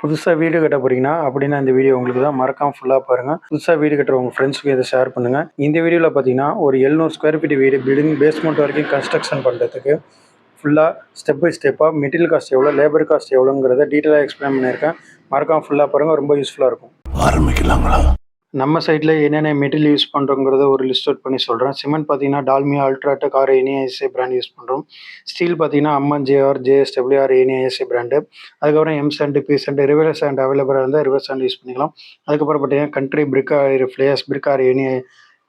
புதுசாக வீடு கட்ட போறீங்கன்னா அப்படின்னா இந்த வீடியோ உங்களுக்கு தான் மறக்காம ஃபுல்லாக பாருங்கள் புதுசாக வீடு கட்டுற உங்கள் ஃப்ரெண்ட்ஸுக்கு இதை ஷேர் பண்ணுங்கள் இந்த வீடியோவில் பார்த்தீங்கன்னா ஒரு எழுநூறு ஸ்கொயர் ஃபீட் வீடு பில்டிங் பேஸ்மெண்ட் வரைக்கும் கன்ஸ்ட்ரக்ஷன் பண்ணுறதுக்கு ஃபுல்லாக ஸ்டெப் பை ஸ்டெப்பாக மெட்டீரியல் காஸ்ட் எவ்வளோ லேபர் காஸ்ட் எவ்வளோங்கிறத டீட்டெயிலாக எக்ஸ்பிளைன் பண்ணியிருக்கேன். மறக்காம ஃபுல்லாக பாருங்கள் ரொம்ப யூஸ்ஃபுல்லாக இருக்கும். ஆரம்பிக்கலாங்களா? நம்ம சைடில் என்னென்ன மெட்டீரியல் யூஸ் பண்ணுறோங்கிறத ஒரு லிஸ்ட் அவுட் பண்ணி சொல்கிறேன் சிமெண்ட் பார்த்தீங்கன்னா Dalmia UltraTech or any ISI brand use பண்ணுறோம் ஸ்டீல் பார்த்தீங்கன்னா Amman JR JSW or any ISI brand அதுக்கப்புறம் M sand P sand river sand அவைலபிளாக இருந்தால் ரிவர்ஸ் சாண்ட் யூஸ் பண்ணிக்கலாம். அதுக்கப்புறம் பார்த்தீங்கன்னா country brick or flyers brick or any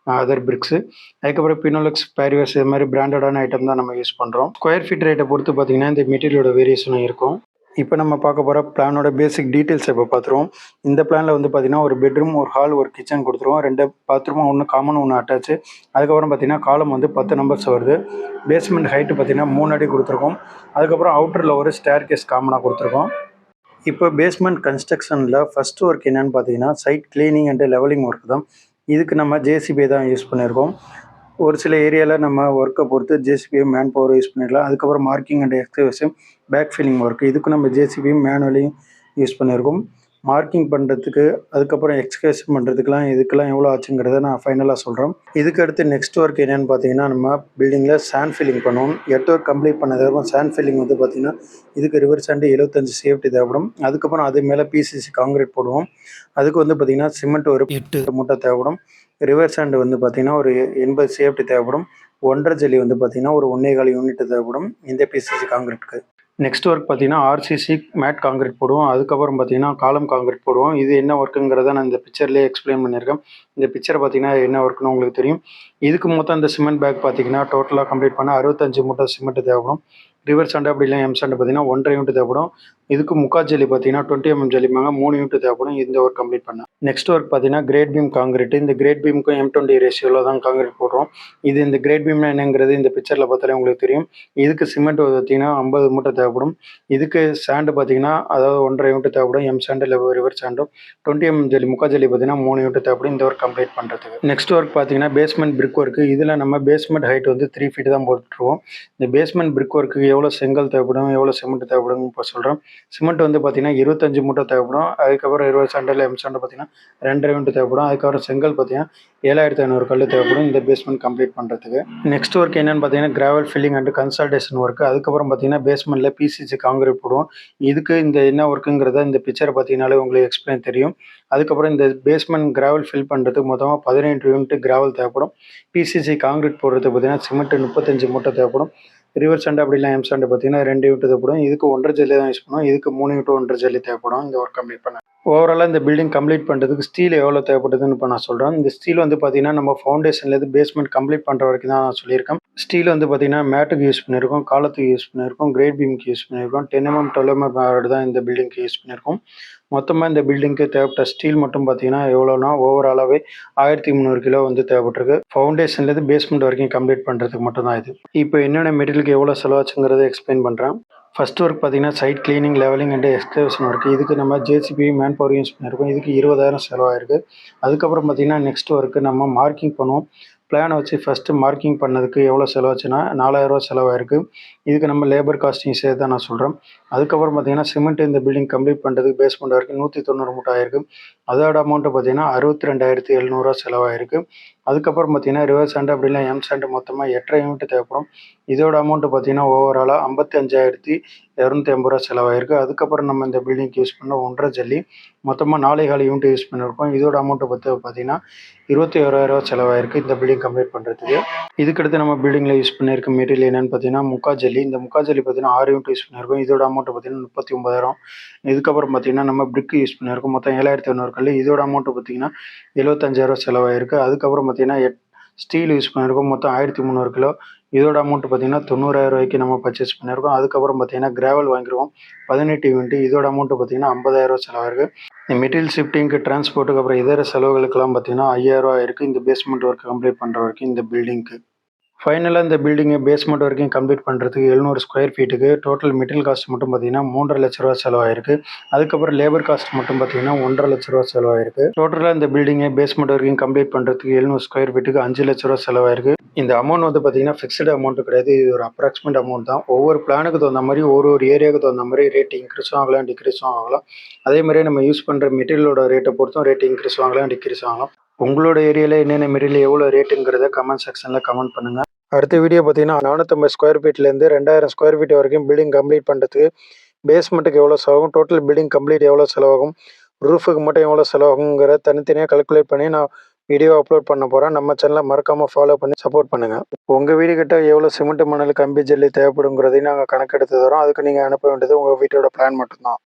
other bricks அதுக்கப்புறம் பினோலக்ஸ் பேரிவர்ஸ் இது மாதிரி பிராண்டடான ஐட்டம் தான் நம்ம யூஸ் பண்ணுறோம் ஸ்கொயர் ஃபீட் ரேட்டை பொறுத்து பார்த்தீங்கன்னா இந்த மெட்டீரியலோட வேரியேஷனும் இருக்கும். இப்போ நம்ம பார்க்க போகிற பிளானோட பேசிக் டீட்டெயில்ஸ் இப்போ பார்த்துருவோம். இந்த பிளானில் வந்து பார்த்தீங்கன்னா ஒரு பெட்ரூம் ஒரு ஹால் ஒரு கிச்சன் கொடுத்துருவோம். ரெண்டு பாத்ரூமும் ஒன்று காமன் ஒன்று அட்டாச்சு அதுக்கப்புறம் பார்த்தீங்கன்னா காலம் வந்து பத்து நம்பர்ஸ் வருது. பேஸ்மெண்ட் ஹைட்டு பார்த்தீங்கன்னா மூணு அடி கொடுத்துருக்கோம். அதுக்கப்புறம் அவுட்டரில் ஒரு ஸ்டேர் கேஸ் காமனாக கொடுத்துருக்கோம். இப்போ பேஸ்மெண்ட் கன்ஸ்ட்ரக்ஷனில் ஃபஸ்ட் ஒர்க் என்னென்னு பார்த்தீங்கன்னா site cleaning and levelling work தான். இதுக்கு நம்ம ஜேசிபி தான் யூஸ் பண்ணியிருக்கோம். ஒரு சில ஏரியாவில் நம்ம ஒர்க்கை பொறுத்து ஜேசிபி மேன் பவர் யூஸ் பண்ணிக்கலாம் அதுக்கப்புறம் marking and excavation back filling work இதுக்கு நம்ம ஜேசிபியும் மேனுவலையும் யூஸ் பண்ணியிருக்கோம் மார்க்கிங் பண்ணுறதுக்கு அதுக்கப்புறம் எக்ஸ்கவேஷன் பண்ணுறதுக்குலாம் இதுக்கெல்லாம் எவ்வளோ ஆச்சுங்கிறத நான் ஃபைனலாக சொல்கிறேன் இதுக்கு அடுத்து நெக்ஸ்ட் ஒர்க் என்னென்னு பார்த்தீங்கன்னா நம்ம பில்டிங்கில் சாண்ட் ஃபில்லிங் பண்ணுவோம். எட்டு ஒர்க் கம்ப்ளீட் பண்ணதுக்கப்புறம் சாண்ட் ஃபில்லிங் வந்து பார்த்தீங்கன்னா இதுக்கு ரிவர்ஸ் சாண்டு எழுபத்தஞ்சு சேஃப்டி தேவைப்படும். அதுக்கப்புறம் அது மேலே பிசிசி காங்கிரீட் போடுவோம். அதுக்கு வந்து பார்த்தீங்கன்னா சிமெண்ட் ஒரு எட்டு. மூட்டை தேவைப்படும். ரிவர்ஸ் சாண்டு வந்து பார்த்தீங்கன்னா ஒரு எண்பது சேஃப்டி தேவைப்படும். ஒன்றரை ஜல்லி வந்து பார்த்தீங்கன்னா ஒரு ஒன்றே கால் யூனிட் தேவைப்படும். இந்த பிசிசி காங்கிரீட்க்கு நெக்ஸ்ட் ஒர்க் பார்த்தீங்கன்னா ஆர்சிசி மேட் காங்கிரீட் போடுவோம். அதுக்கப்புறம் பார்த்தீங்கன்னா காலம் காங்கிரீட் போடுவோம். இது என்ன ஒர்க்குங்கிறத நான் இந்த பிக்சர்லேயே எக்ஸ்பிளைன் பண்ணியிருக்கேன். இந்த பிக்சர் பார்த்தீங்கன்னா என்ன ஒர்க்குன்னு உங்களுக்கு தெரியும். இதுக்கு மொத்தம் இந்த சிமெண்ட் பேக் பார்த்தீங்கன்னா டோட்டலாக கம்ப்ளீட் பண்ண அறுபத்தஞ்சு மூட்டை சிமெண்ட் தேவைப்படும். ரிவர் சாண்டு அப்படி இல்லை எம் சாண்டு பார்த்தீங்கன்னா ஒன்றரை யூனிட் தேவைப்படும். இதுக்கு முக்கா ஜல்லி பார்த்தீங்கன்னா டுவெண்ட்டி எம்எம் ஜல்லிமாங்க மூணு யூனிட் தேவைப்படும். இந்த ஒர்க் கம்ப்ளீட் பண்ணேன் நெக்ஸ்ட் ஒர்க் பார்த்தீங்கன்னா கிரேட் பீம் காங்கிரீட் இந்த கிரேட் பீமுக்கும் எம் டுவெண்ட்டி ரேஷியோவில் தான் காங்கிரீட் போடுறோம். இது இந்த கிரேட் பீம்னா என்னங்கிறது இந்த பிக்சரில் பார்த்தாலே உங்களுக்கு தெரியும். இதுக்கு சிமெண்ட் பார்த்தீங்கன்னா ஐம்பது மூட்டை தேவைப்படும். இதுக்கு சாண்டு பார்த்தீங்கன்னா அதாவது ஒன்றரை யூனிட் தேவைப்படும். எம் சாண்டு இல்லை ரிவர் சாண்டும் டுவெண்ட்டி எம் ஜல்லி முக்கா ஜல்லி பார்த்தீங்கன்னா மூணு யூனிட் தேவைப்படும். இந்த ஒர்க் கம்ப்ளீட் பண்ணுறதுக்கு நெக்ஸ்ட் ஒர்க் பார்த்தீங்கன்னா பேஸ்மெண்ட் பிரிக் ஒர்க்கு இதில் நம்ம பேஸ்மெண்ட் ஹைட் வந்து த்ரீ ஃபீட் தான் போட்டுருவோம். இந்த பேஸ்மெண்ட் பிரிக் ஒர்க்கு எவ்வளோ செங்கல் தேவைப்படும் எவ்வளோ சிமெண்ட் தேவைப்படும் இப்போ சொல்கிறோம் சிமெண்ட் வந்து பார்த்தீங்கன்னா இருபத்தஞ்சு மூட்டை தேவைப்படும். அதுக்கப்புறம் இருபது சண்டில் எம் சண்டை பார்த்தீங்கன்னா ரெண்டரை மூட்டை தேவைப்படும். அதுக்கப்புறம் செங்கல் பார்த்தீங்கன்னா ஏழாயிரத்தி ஐநூறு கல் தேவைப்படும் இந்த பேஸ்மெண்ட் கம்ப்ளீட் பண்ணுறதுக்கு நெக்ஸ்ட் ஒர்க் என்னென்னு பார்த்தீங்கன்னா gravel filling and consultation work அதுக்கப்புறம் பார்த்தீங்கன்னா பேஸ்மெண்ட்டில் பிசிசி காங்கிரீட் போடுவோம். இதுக்கு இந்த என்ன ஒர்க்குங்கிறத இந்த பிக்சரை பார்த்தீங்கனாலே உங்களுக்கு எக்ஸ்பிளைன் தெரியும். அதுக்கப்புறம் இந்த பேஸ்மெண்ட் கிராவல் ஃபில் பண்ணுறதுக்கு மொத்தமாக பதினெட்டு யூனிட் கிராவல் தேவைப்படும். பிசிசி காங்கிரீட் போடுறதுக்கு பார்த்தீங்கன்னா சிமெண்ட் முப்பத்தஞ்சு மூட்டை தேவைப்படும். ரிவர் சண்டை அப்படிலாம் எம் சண்டை பார்த்தீங்கன்னா ரெண்டு யூனிட் தேவைப்படும் இதுக்கு ஒன்றரை ஜல்லி தான் யூஸ் பண்ணுவோம் இதுக்கு மூணு யூனிட் ஒன்றரை ஜல்லி தேவைப்படும். இந்த ஒர்க் கம்ப்ளீட் பண்ண. ஓவராலாக இந்த பில்டிங் கம்ப்ளீட் பண்ணுறதுக்கு ஸ்டீல் எவ்வளோ தேவைப்படுதுன்னு இப்போ நான் சொல்கிறேன் இந்த ஸ்டீல் வந்து பார்த்தீங்கன்னா நம்ம ஃபவுண்டேஷன்லேருந்து பேஸ்மெண்ட் கம்ப்ளீட் பண்ணுற வரைக்கும் தான் நான் சொல்லியிருக்கேன். ஸ்டீல் வந்து பார்த்தீங்கன்னா மேட்டுக்கு யூஸ் பண்ணியிருக்கோம் காலத்துக்கு யூஸ் பண்ணியிருக்கோம் கிரேட் பீமுக்கு யூஸ் பண்ணியிருக்கோம் டென் எம்எம் டுவெல் எம்எம் தான் இந்த பில்டிங்க்கு யூஸ் பண்ணியிருக்கோம். மொத்தமாக இந்த பில்டிங்க்கு தேவைப்பட்ட ஸ்டீல் மட்டும் பார்த்தீங்கன்னா எவ்வளோனா ஓவராலாகவே ஆயிரத்தி முந்நூறு கிலோ வந்து தேவைப்பட்டிருக்கு. ஃபவுண்டேஷன்லேருந்து பேஸ்மெண்ட் வரைக்கும் கம்ப்ளீட் பண்ணுறதுக்கு மட்டும் தான் இது. இப்போ என்னென்ன மெட்டீரியலுக்கு எவ்வளோ செலவாச்சுங்கிறத எக்ஸ்பிளைன் பண்ணுறேன் ஃபஸ்ட் ஒர்க் பார்த்தீங்கன்னா site cleaning levelling and excavation work இதுக்கு நம்ம ஜேசிபி மேன் பவர் யூஸ் பண்ணியிருக்கோம். இதுக்கு இருபதாயிரம் செலவாயிருக்கு. அதுக்கப்புறம் பார்த்தீங்கன்னா நெக்ஸ்ட் ஒர்க்கு நம்ம மார்க்கிங் பண்ணுவோம். பிளானை வச்சு ஃபஸ்ட்டு மார்க்கிங் பண்ணதுக்கு எவ்வளோ செலவாச்சுன்னா நாலாயிரரூவா செலவாயிருக்கு. இதுக்கு நம்ம லேபர் காஸ்டிங் சேர்த்து தான் நான் சொல்கிறேன் அதுக்கப்புறம் பார்த்தீங்கன்னா சிமெண்ட் இந்த பில்டிங் கம்ப்ளீட் பண்ணுறதுக்கு பேஸ்மெண்ட் வரைக்கும் நூற்றி தொண்ணூறு மூட்டை ஆயிருக்கு. அதோட அமௌண்ட்டு பார்த்தீங்கன்னா அறுபத்தி ரெண்டாயிரத்தி எழுநூறுவா செலவாயிருக்கு. அதுக்கப்புறம் பார்த்தீங்கன்னா ரிவர்ஸ் சாண்டு அப்படின்னா எம் சாண்டு மொத்தமாக எட்டரை யூனிட் தேவைப்படும். இதோட அமௌண்ட்டு பார்த்தீங்கன்னா ஓவராலாக ஐம்பத்தி அஞ்சாயிரத்தி இரநூத்தி ஐம்பது ரூபா செலவாயிருக்கு. அதுக்கப்புறம் நம்ம இந்த பில்டிங்க்கு யூஸ் பண்ண ஒன்றரை ஜல்லி மொத்தமாக நாலே கால் யூனிட் யூஸ் பண்ணியிருக்கோம் இதோட அமௌண்ட்டு பற்றி பார்த்தீங்கன்னா இருபத்தி ஓராயிரரூவா செலவாயிருக்கு இந்த பில்டிங் கம்ப்ளீட் பண்ணுறதுக்கு இதுக்கடுத்து நம்ம பில்டிங்கில் யூஸ் பண்ணியிருக்க மெட்டீரியல் என்னென்னு பார்த்தீங்கன்னா முக்கா ஜல்லி. இந்த முக்கா ஜல்லி பார்த்தீங்கன்னா ஆறு யூனிட் யூஸ் பண்ணியிருக்கோம் இதோட அமௌண்ட்டு பார்த்தீங்கன்னா முப்பத்தி ஒன்பதாயிரம். இதுக்கப்புறம் பார்த்தீங்கன்னா நம்ம பிரிக்கு யூஸ் பண்ணியிருக்கோம் மொத்தம் ஏழாயிரத்தி ஐநூறு கல் இதோட அமௌண்ட்டு பார்த்தீங்கன்னா எழுபத்தஞ்சாயிரம் செலவாயிருக்கு. அதுக்கப்புறம் பார்த்தீங்கன்னா எட் ஸ்டீல் யூஸ் பண்ணியிருக்கோம். மொத்தம் ஆயிரத்தி முந்நூறு கிலோ. இதோட அமௌண்ட்டு பார்த்தீங்கன்னா தொண்ணூறாயிரம் ரூபாய்க்கு நம்ம பர்ச்சேஸ் பண்ணியிருக்கோம். அதுக்கப்புறம் பார்த்தீங்கன்னா கிராவல் வாங்கிடுவோம் பதினெட்டு யூனிட் இதோட அமௌண்ட்டு பார்த்தீங்கன்னா ஐம்பதாயிரம் செலவாயிருக்கு. இந்த மெட்டீரியல் ஷிஃப்டிங்க்கு டிரான்ஸ்போர்ட்டுக்கு அப்புறம் இதர செலவுகளுக்கெல்லாம் பார்த்தீங்கன்னா ஐயாயிரம் ரூபா இருக்குது இந்த பேஸ்மெண்ட் ஒர்க் கம்ப்ளீட் பண்ணுற வரைக்கும் இந்த பில்டிங்க்கு ஃபைனலாக இந்த பில்டிங்கை பேஸ்மெண்ட் வரைக்கும் கம்ப்ளீட் பண்ணுறதுக்கு எழுநூறு ஸ்கொயர் ஃபீட்டுக்கு டோட்டல் மெட்டீரியல் காஸ்ட் மட்டும் பார்த்தீங்கன்னா மூன்றரை லட்ச ரூபா செலவாயிருக்கு. அதுக்கப்புறம் லேபர் காஸ்ட் மட்டும் பார்த்தீங்கன்னா ஒன்றரை லட்ச ரூபா செலவாயிருக்கு. டோட்டலாக இந்த பில்டிங்கை பேஸ்மெண்ட் வரைக்கும் கம்ப்ளீட் பண்ணுறதுக்கு எழுநூறு ஸ்கொயர் ஃபீட்டுக்கு அஞ்சு லட்ச ரூபா செலவாயிருக்கு. இந்த அமௌண்ட் வந்து பார்த்தீங்கன்னா ஃபிக்ஸ்டு அமௌண்ட் கிடையாது. இது ஒரு அப்ராக்சிமேட் அமௌண்ட் தான். ஒவ்வொரு பிளானுக்கு தகுந்த மாதிரி ஒரு ஒரு ஏரியாவுக்கு தகுந்த மாதிரி ரேட் இன்க்ரீஸும் ஆகலாம் டிக்ரீஸும் ஆகலாம். அதே மாதிரி நம்ம யூஸ் பண்ணுற மெட்டீரியலோட ரேட்டை பொறுத்தும் ரேட் இன்க்ரீஸ் ஆகலாம் டிக்ரீஸ் ஆகலாம். உங்களோட ஏரியாவில் என்னென்ன மெட்டீரியல் எவ்வளோ ரேட்டுங்கிறத கமெண்ட் செக்ஷனில் கமெண்ட் பண்ணுங்கள் அடுத்த வீடியோ பார்த்தீங்கன்னா நானூற்றம்பது ஸ்கொயர் ஃபீட்லேருந்து ரெண்டாயிரம் ஸ்கொயர் ஃபீட் வரைக்கும் பில்டிங் கம்ப்ளீட் பண்ணுறதுக்கு பேஸ்மெண்ட்டுக்கு எவ்வளோ செலவாகும்? டோட்டல் பில்டிங் கம்ப்ளீட் எவ்வளோ செலவாகும்? ரூஃபுக்கு மட்டும் எவ்வளோ செலவாகுங்கிற தனித்தனியாக கல்குலேட் பண்ணி நான் வீடியோ அப்லோட் பண்ண போகிறேன் நம்ம சேனலை மறக்காமல் ஃபாலோ பண்ணி சப்போர்ட் பண்ணுங்கள் உங்கள் வீடு கிட்ட எவ்வளோ சிமெண்ட் மணல் கம்பி ஜல்லி தேவைப்படுங்கிறதையும் நாங்கள் கணக்கெடுத்து தரோம். அதுக்கு நீங்கள் அனுப்ப வேண்டியது உங்கள் வீட்டோட பிளான் மட்டும்தான்.